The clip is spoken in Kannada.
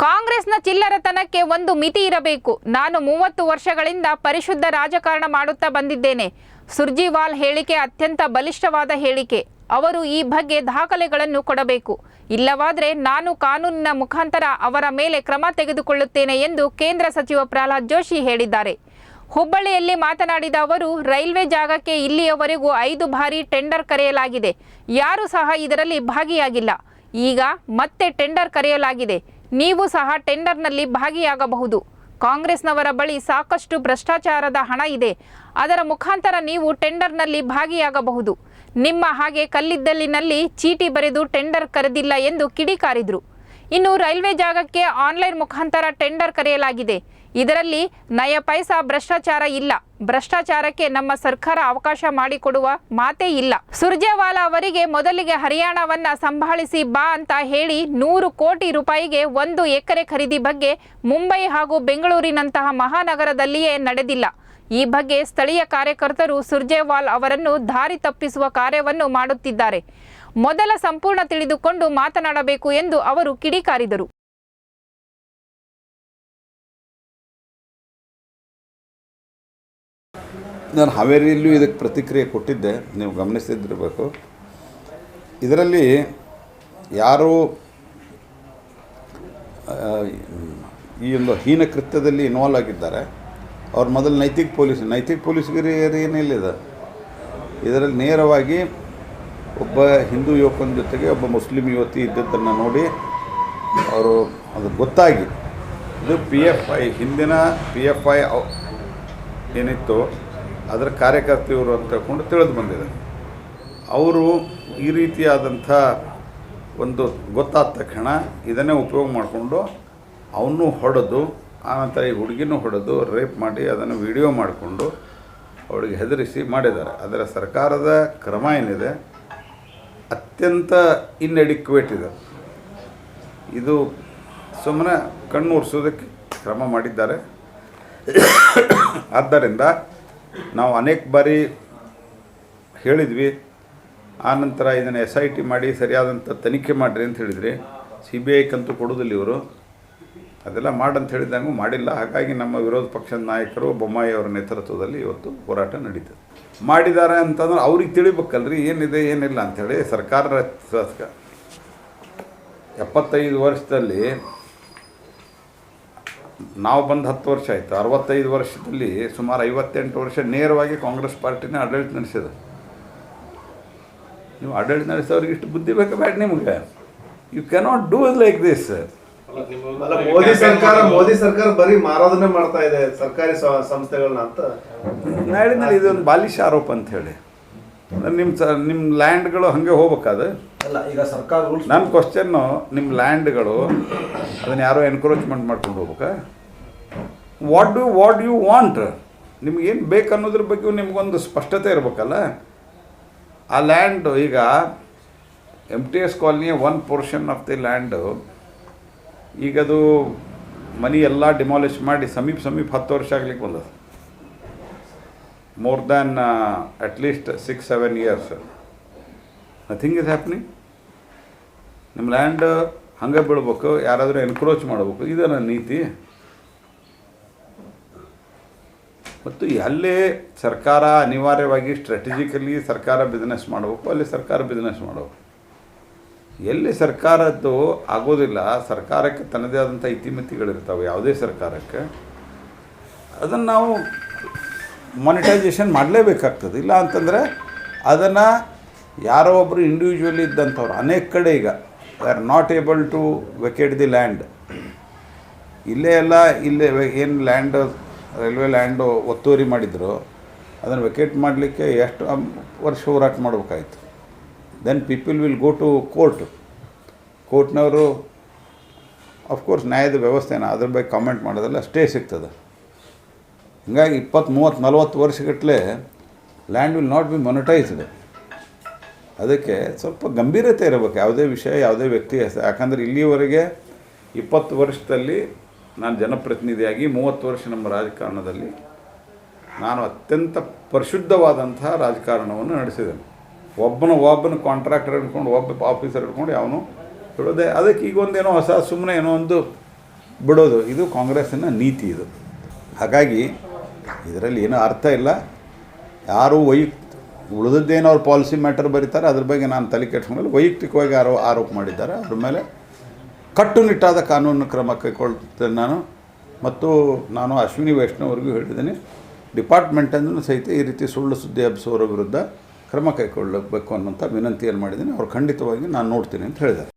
ಕಾಂಗ್ರೆಸ್ನ ಚಿಲ್ಲರತನಕ್ಕೆ ಒಂದು ಮಿತಿ ಇರಬೇಕು. ನಾನು ಮೂವತ್ತು ವರ್ಷಗಳಿಂದ ಪರಿಶುದ್ಧ ರಾಜಕಾರಣ ಮಾಡುತ್ತಾ ಬಂದಿದ್ದೇನೆ. ಸುರ್ಜಿವಾಲ್ ಹೇಳಿಕೆ ಅತ್ಯಂತ ಬಲಿಷ್ಠವಾದ ಹೇಳಿಕೆ. ಅವರು ಈ ಬಗ್ಗೆ ದಾಖಲೆಗಳನ್ನು ಕೊಡಬೇಕು. ಇಲ್ಲವಾದರೆ ನಾನು ಕಾನೂನಿನ ಮುಖಾಂತರ ಅವರ ಮೇಲೆ ಕ್ರಮ ತೆಗೆದುಕೊಳ್ಳುತ್ತೇನೆ ಎಂದು ಕೇಂದ್ರ ಸಚಿವ ಪ್ರಹ್ಲಾದ್ ಜೋಶಿ ಹೇಳಿದ್ದಾರೆ. ಹುಬ್ಬಳ್ಳಿಯಲ್ಲಿ ಮಾತನಾಡಿದ ಅವರು, ರೈಲ್ವೆ ಜಾಗಕ್ಕೆ ಇಲ್ಲಿಯವರೆಗೂ ಐದು ಬಾರಿ ಟೆಂಡರ್ ಕರೆಯಲಾಗಿದೆ. ಯಾರೂ ಸಹ ಇದರಲ್ಲಿ ಭಾಗಿಯಾಗಿಲ್ಲ. ಈಗ ಮತ್ತೆ ಟೆಂಡರ್ ಕರೆಯಲಾಗಿದೆ. ನೀವು ಸಹ ಟೆಂಡರ್ನಲ್ಲಿ ಭಾಗಿಯಾಗಬಹುದು. ಕಾಂಗ್ರೆಸ್ನವರ ಬಳಿ ಸಾಕಷ್ಟು ಭ್ರಷ್ಟಾಚಾರದ ಹಣ ಇದೆ. ಅದರ ಮುಖಾಂತರ ನೀವು ಟೆಂಡರ್ನಲ್ಲಿ ಭಾಗಿಯಾಗಬಹುದು. ನಿಮ್ಮ ಹಾಗೆ ಕಲ್ಲಿದ್ದಲಿನಲ್ಲಿ ಚೀಟಿ ಬರೆದು ಟೆಂಡರ್ ಕರೆದಿಲ್ಲ ಎಂದು ಕಿಡಿಕಾರಿದರು. ಇನ್ನು ರೈಲ್ವೆ ಜಾಗಕ್ಕೆ ಆನ್ಲೈನ್ ಮುಖಾಂತರ ಟೆಂಡರ್ ಕರೆಯಲಾಗಿದೆ. ಇದರಲ್ಲಿ ನಯ ಪೈಸಾ ಭ್ರಷ್ಟಾಚಾರ ಇಲ್ಲ. ಭ್ರಷ್ಟಾಚಾರಕ್ಕೆ ನಮ್ಮ ಸರ್ಕಾರ ಅವಕಾಶ ಮಾಡಿಕೊಡುವ ಮಾತೇ ಇಲ್ಲ. ಸುರ್ಜೇವಾಲಾ ಅವರಿಗೆ ಮೊದಲಿಗೆ ಹರಿಯಾಣವನ್ನ ಸಂಭಾಳಿಸಿ ಬಾ ಅಂತ ಹೇಳಿ ನೂರು ಕೋಟಿ ರೂಪಾಯಿಗೆ ಒಂದು ಎಕರೆ ಖರೀದಿ ಬಗ್ಗೆ ಮುಂಬೈ ಹಾಗೂ ಬೆಂಗಳೂರಿನಂತಹ ಮಹಾನಗರದಲ್ಲಿಯೇ ನಡೆದಿಲ್ಲ. ಈ ಬಗ್ಗೆ ಸ್ಥಳೀಯ ಕಾರ್ಯಕರ್ತರು ಸುರ್ಜೇವಾಲ್ ಅವರನ್ನು ದಾರಿ ತಪ್ಪಿಸುವ ಕಾರ್ಯವನ್ನು ಮಾಡುತ್ತಿದ್ದಾರೆ. ಮೊದಲ ಸಂಪೂರ್ಣ ತಿಳಿದುಕೊಂಡು ಮಾತನಾಡಬೇಕು ಎಂದು ಅವರು ಕಿಡಿಕಾರಿದರು. ನಾನು ಹಾವೇರಿಯಲ್ಲೂ ಇದಕ್ಕೆ ಪ್ರತಿಕ್ರಿಯೆ ಕೊಟ್ಟಿದ್ದೆ. ನೀವು ಗಮನಿಸ್ತಿದ್ದಿರಬೇಕು ಇದರಲ್ಲಿ ಯಾರು ಈ ಒಂದು ಹೀನ ಕೃತ್ಯದಲ್ಲಿ ಇನ್ವಾಲ್ವ್ ಆಗಿದ್ದಾರೆ. ಅವ್ರು ಮೊದಲು ನೈತಿಕ ಪೊಲೀಸ್, ನೈತಿಕ ಪೊಲೀಸ್ಗಿರಿ ಏನಿಲ್ಲ ಇದರಲ್ಲಿ ನೇರವಾಗಿ ಒಬ್ಬ ಹಿಂದೂ ಯುವಕನ ಜೊತೆಗೆ ಒಬ್ಬ ಮುಸ್ಲಿಂ ಯುವತಿ ಇದ್ದದ್ದನ್ನು ನೋಡಿ ಅವರು ಅದು ಗೊತ್ತಾಗಿ. ಇದು ಪಿ ಎಫ್ ಐ ಹಿಂದಿನ ಪಿ ಎಫ್ ಐ ಏನಿತ್ತು? ಅದರ ಕಾರ್ಯಕರ್ತೆಯವರು ಅಂತ ಹೇಳ್ಕೊಂಡು ತಿಳಿದು ಬಂದಿದೆ. ಅವರು ಈ ರೀತಿಯಾದಂಥ ಒಂದು ಗೊತ್ತಾದ ತಕ್ಷಣ ಇದನ್ನೇ ಉಪಯೋಗ ಮಾಡಿಕೊಂಡು ಅವನ್ನೂ ಹೊಡೆದು, ಆನಂತರ ಈ ಹುಡುಗಿನೂ ಹೊಡೆದು, ರೇಪ್ ಮಾಡಿ ಅದನ್ನು ವಿಡಿಯೋ ಮಾಡಿಕೊಂಡು ಅವಳಿಗೆ ಹೆದರಿಸಿ ಮಾಡಿದ್ದಾರೆ. ಅದರ ಸರ್ಕಾರದ ಕ್ರಮ ಏನಿದೆ, ಅತ್ಯಂತ ಇನ್ಎಡಿಕ್ವೇಟ್ ಇದೆ. ಇದು ಸುಮ್ಮನೆ ಕಣ್ಣು ಉರ್ಸೋದಕ್ಕೆ ಕ್ರಮ ಮಾಡಿದ್ದಾರೆ. ಆದ್ದರಿಂದ ನಾವು ಅನೇಕ ಬಾರಿ ಹೇಳಿದ್ವಿ. ಆನಂತರ ಇದನ್ನು ಎಸ್ ಐ ಟಿ ಮಾಡಿ ಸರಿಯಾದಂಥ ತನಿಖೆ ಮಾಡಿರಿ ಅಂತ ಹೇಳಿದ್ರಿ. ಸಿ ಬಿ ಐಕ್ಕಂತೂ ಕೊಡೋದಿಲ್ಲ ಇವರು. ಅದೆಲ್ಲ ಮಾಡಂತ ಹೇಳಿದಂಗೂ ಮಾಡಿಲ್ಲ. ಹಾಗಾಗಿ ನಮ್ಮ ವಿರೋಧ ಪಕ್ಷದ ನಾಯಕರು ಬೊಮ್ಮಾಯಿ ಅವರ ನೇತೃತ್ವದಲ್ಲಿ ಇವತ್ತು ಹೋರಾಟ ನಡೀತದೆ. ಮಾಡಿದ್ದಾರೆ ಅಂತಂದ್ರೆ ಅವ್ರಿಗೆ ತಿಳಿಬೇಕಲ್ರಿ. ಏನಿದೆ, ಏನಿಲ್ಲ ಅಂಥೇಳಿ ಸರ್ಕಾರ ಎಪ್ಪತ್ತೈದು ವರ್ಷದಲ್ಲಿ ನಾವು ಬಂದು ಹತ್ತು ವರ್ಷ ಆಯಿತು. ಅರವತ್ತೈದು ವರ್ಷದಲ್ಲಿ ಸುಮಾರು ಐವತ್ತೆಂಟು ವರ್ಷ ನೇರವಾಗಿ ಕಾಂಗ್ರೆಸ್ ಪಾರ್ಟಿನೇ ಆಡಳಿತ ನಡೆಸಿದ. ನೀವು ಆಡಳಿತ ನಡೆಸೋರಿಗೆ ಇಷ್ಟು ಬುದ್ಧಿ ಬೇಕು? ಬೇಡ ನಿಮ್ಗೆ. You cannot do like this Modi ಸರ್ಕಾರ ಮೋದಿ ಸರ್ಕಾರ ಬರೀ ಮಾರೋದನೆ ಮಾಡ್ತಾ ಇದೆ ಸರ್ಕಾರಿ ಸಂಸ್ಥೆಗಳನ್ನ ಅಂತ. ನಾಡಿನಲ್ಲಿ ಇದೊಂದು ಬಾಲಿಶ ಆರೋಪ ಅಂತ ಹೇಳಿ. ನಿಮ್ಮ ಸ ನಿಮ್ಮ ಲ್ಯಾಂಡ್ಗಳು ಹಾಗೆ ಹೋಗ್ಬೇಕಾದ ಅಲ್ಲ ಈಗ ಸರ್ಕಾರ ರೂಲ್ಸ್ ನನ್ನ ಕ್ವಶನ್ನು ನಿಮ್ಮ ಲ್ಯಾಂಡ್ಗಳು ಅದನ್ನು ಯಾರೋ ಎನ್ಕ್ರೋಚ್ಮೆಂಟ್ ಮಾಡ್ಕೊಂಡು ಹೋಗ್ಬೇಕಾ? What do what you want ನಿಮ್ಗೇನು ಬೇಕು ಅನ್ನೋದ್ರ ಬಗ್ಗೆ ನಿಮಗೊಂದು ಸ್ಪಷ್ಟತೆ ಇರಬೇಕಲ್ಲ? ಆ ಲ್ಯಾಂಡ್ ಈಗ M T S ಕಾಲನಿಯ one portion of the land ಈಗದು ಮನಿ ಎಲ್ಲ ಡಿಮಾಲಿಷ್ ಮಾಡಿ ಸಮೀಪ ಸಮೀಪ ಹತ್ತು ವರ್ಷ ಆಗ್ಲಿಕ್ಕೆ ಬಂದದ. More than at least six seven years nothing is happening ನಿಮ್ಮ ಲ್ಯಾಂಡ್ ಹಂಗೆ ಬೀಳ್ಬೇಕು, ಯಾರಾದರೂ ಎನ್ಕ್ರೋಚ್ ಮಾಡಬೇಕು ಇದನ್ನ ನೀತಿ. ಮತ್ತು ಅಲ್ಲೇ ಸರ್ಕಾರ ಅನಿವಾರ್ಯವಾಗಿ ಸ್ಟ್ರಾಟಜಿಕಲಿ ಸರ್ಕಾರ ಬಿಸ್ನೆಸ್ ಮಾಡಬೇಕು, ಅಲ್ಲಿ ಸರ್ಕಾರ ಬಿಸ್ನೆಸ್ ಮಾಡಬೇಕು. ಎಲ್ಲಿ ಸರ್ಕಾರದ್ದು ಆಗೋದಿಲ್ಲ, ಸರ್ಕಾರಕ್ಕೆ ತನ್ನದೇ ಆದಂಥ ಇತಿಮಿತಿಗಳಿರ್ತಾವೆ, ಯಾವುದೇ ಸರ್ಕಾರಕ್ಕೆ, ಅದನ್ನು ನಾವು ಮಾನಿಟೈಸೇಷನ್ ಮಾಡಲೇಬೇಕಾಗ್ತದೆ. ಇಲ್ಲ ಅಂತಂದರೆ ಅದನ್ನು ಯಾರೋ ಒಬ್ಬರು ಇಂಡಿವಿಜುವಲಿ ಇದ್ದಂಥವ್ರು, ಅನೇಕ ಕಡೆ ಈಗ are not able to vacate the land ಇಲ್ಲೇ ಎಲ್ಲ, ಇಲ್ಲೇ ಏನು ಲ್ಯಾಂಡ್ ರೈಲ್ವೆ ಲ್ಯಾಂಡು ಒತ್ತುವರಿ ಮಾಡಿದ್ರು, ಅದನ್ನು ವೆಕೇಟ್ ಮಾಡಲಿಕ್ಕೆ ಎಷ್ಟು ವರ್ಷ ಹೋರಾಟ ಮಾಡಬೇಕಾಯಿತು. Then people will go to court ಕೋರ್ಟ್ನವರು of course ನ್ಯಾಯದ ವ್ಯವಸ್ಥೆನ ಅದ್ರ ಬಗ್ಗೆ ಕಾಮೆಂಟ್ ಮಾಡೋದಲ್ಲ ಸ್ಟೇ ಸಿಗ್ತದೆ. ಹಿಂಗಾಗಿ ಇಪ್ಪತ್ತು ಮೂವತ್ತು ನಲ್ವತ್ತು ವರ್ಷಗಟ್ಟಲೆ land will not be monetised. ಅದಕ್ಕೆ ಸ್ವಲ್ಪ ಗಂಭೀರತೆ ಇರಬೇಕು. ಯಾವುದೇ ವಿಷಯ, ಯಾವುದೇ ವ್ಯಕ್ತಿ, ಯಾಕಂದರೆ ಇಲ್ಲಿಯವರೆಗೆ ಇಪ್ಪತ್ತು ವರ್ಷದಲ್ಲಿ ನಾನು ಜನಪ್ರತಿನಿಧಿಯಾಗಿ ಮೂವತ್ತು ವರ್ಷ ನಮ್ಮ ರಾಜಕಾರಣದಲ್ಲಿ ನಾನು ಅತ್ಯಂತ ಪರಿಶುದ್ಧವಾದಂತಹ ರಾಜಕಾರಣವನ್ನು ನಡೆಸಿದ್ದೇನೆ. ಒಬ್ಬನ ಒಬ್ಬನ ಕಾಂಟ್ರಾಕ್ಟರ್ ಹಿಡ್ಕೊಂಡು, ಒಬ್ಬ ಆಫೀಸರ್ ಹಿಡ್ಕೊಂಡು ಯಾವನು ಬಿಡೋದೆ ಅದಕ್ಕೆ ಈಗ ಒಂದೇನೋ ಹೊಸ ಸುಮ್ಮನೆ ಏನೋ ಒಂದು ಬಿಡೋದು. ಇದು ಕಾಂಗ್ರೆಸ್ಸಿನ ನೀತಿ ಇದು. ಹಾಗಾಗಿ ಇದರಲ್ಲಿ ಏನೂ ಅರ್ಥ ಇಲ್ಲ. ಯಾರು ವೈಯಕ್ತ, ಉಳಿದದ್ದೇನು ಅವ್ರು ಪಾಲಿಸಿ ಮ್ಯಾಟರ್ ಬರೀತಾರೆ, ಅದ್ರ ಬಗ್ಗೆ ನಾನು ತಲೆ ಕೆಡ್ಸ್ಕೊಂಡಲ್ಲಿ. ವೈಯಕ್ತಿಕವಾಗಿ ಯಾರೋ ಆರೋಪ ಮಾಡಿದ್ದಾರೆ. ಅದ್ರ ಮೇಲೆ ಕಟ್ಟುನಿಟ್ಟಾದ ಕಾನೂನು ಕ್ರಮ ಕೈಗೊಳ್ತೇನೆ ನಾನು. ಮತ್ತು ನಾನು ಅಶ್ವಿನಿ ವೈಷ್ಣವ್ರಿಗೂ ಹೇಳಿದ್ದೀನಿ ಡಿಪಾರ್ಟ್ಮೆಂಟನ್ನು ಸಹಿತ ಈ ರೀತಿ ಸುಳ್ಳು ಸುದ್ದಿ ಹಬ್ಬಿಸೋರ ವಿರುದ್ಧ ಕ್ರಮ ಕೈಗೊಳ್ಳಬೇಕು ಅನ್ನೋಂಥ ವಿನಂತಿಯನ್ನು ಮಾಡಿದ್ದೀನಿ. ಅವ್ರು ಖಂಡಿತವಾಗಿ ನಾನು ನೋಡ್ತೀನಿ ಅಂತ ಹೇಳಿದ್ದಾರೆ.